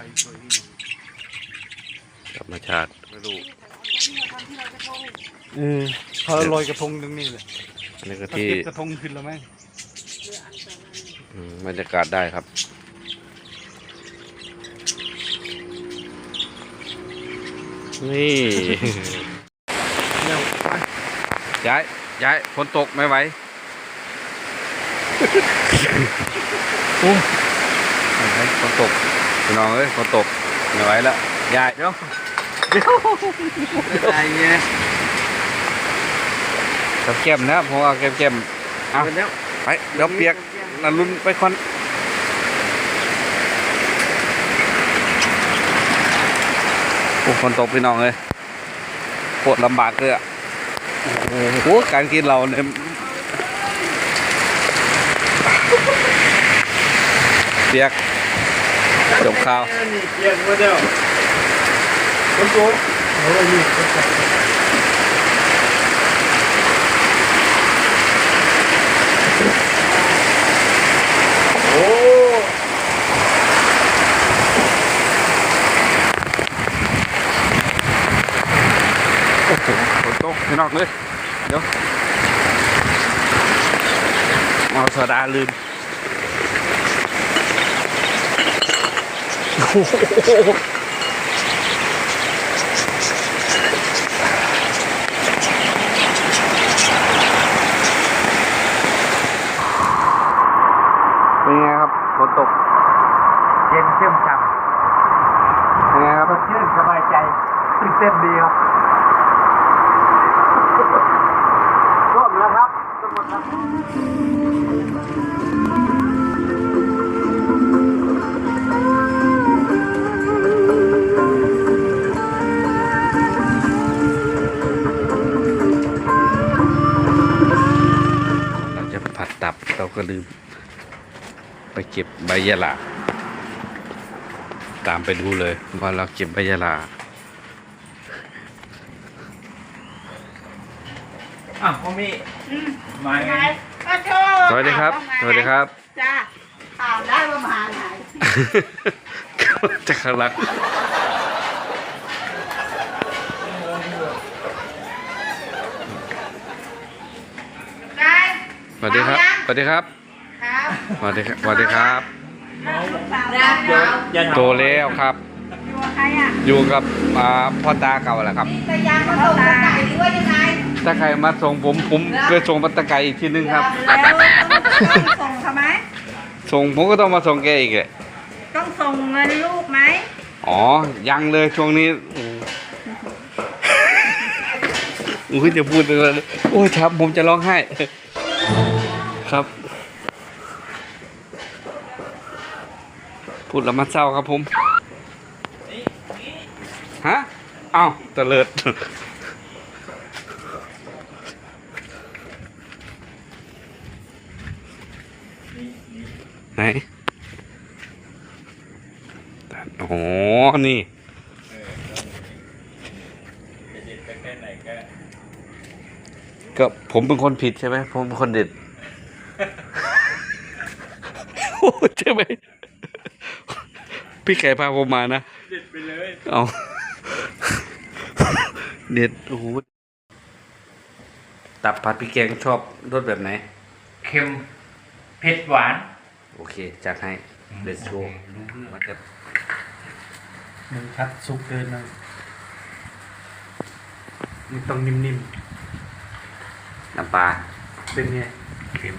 ส่สวยนี่ธรรมชาติไม่รู้เออเขาลอยกระทงตรงนี้เลยอันนี้ก็เขาที่เก็บกระทงขึ้นแล้วไหมอืมบรรยากาศได้ครับนี่เร็วไปย้ายย้ายฝนตกไม่ไหวโอ้ยฝนตก พี่น้องเอ้ยฝนตกไม่ไหวแล้วย้ายเดี๋ยวเดี๋ยวอะไรเงี้ยกับแก้มนะผมเอาแก้มแก้มๆเอาแล้วไปเดี๋ยวเปียกนันรุนไปควันโอ้ฝนตกพี่น้องเลยโคตรลำบากเลยอะโอ้โหการกินเราเนี่ยเปียก จบข้าวเปลี่ยนมาเดียวคนโกโอ้ยโอ้โอ้โหฝนตกพี่น้องเลยเดี๋ยวเอาโซดาลืมโอ้โห เป็นไงครับฝนตกเย็นเข้มฉ่เป็นไงครับำสดชื่นสบายใจตื่นเต้นดีครับร่วมแล้วครับทุกคนครับ ก็ลืม ไปเก็บใบยะลา ตามไปดูเลยว่าเราเก็บใบยะลาอะพ่อมี่มาไงก็โชว์สวัสดีครับสวัสดีครับ จ้าถามได้ว่ามาไหนจะขลักได้ สวัสดีครับสวัสดีครับครับสวัสดีครับสวัสดีครับสาวแล้วเดี๋ยวยันโตแล้วครับ อยู่กับใครอะอยู่กับอ่าพ่อตาเก่าแหละครับ นี่ตะยางมาส่งตาไหนหรือว่ายังไงถ้าใครมาส่งผมผมเคยส่งปัตตะไกอีกทีนึงครับ แล้วต้องส่งทำไมส่งผมก็ต้องมาส่งแกอีกเลยต้องส่งเงินลูกไหมอ๋อ ยังเลยช่วงนี้โอ้โอ้ยจะพูดเลยโอ้ยครับผมจะร้องไห้ ครับ พูดแล้วมันเศร้าครับผม ฮะ เอ้าตะเลิด ไหน โอ้โห นี่ ก็ผมเป็นคนผิดใช่ไหมผมเป็นคนเด็ดโอ้ใช่ไหมพี่ไก่พาผมมานะเด็ดไปเลยเอาเด็ดโอ้โหตับผัดพริกแกงชอบรสแบบไหน เค็มเผ็ดหวาน โอเค จัดให้เด็ดโชว์มันจะมันชัดสุกเกินนะมันต้องนิ่ม น้ำปลาๆเป็นไงเค็ม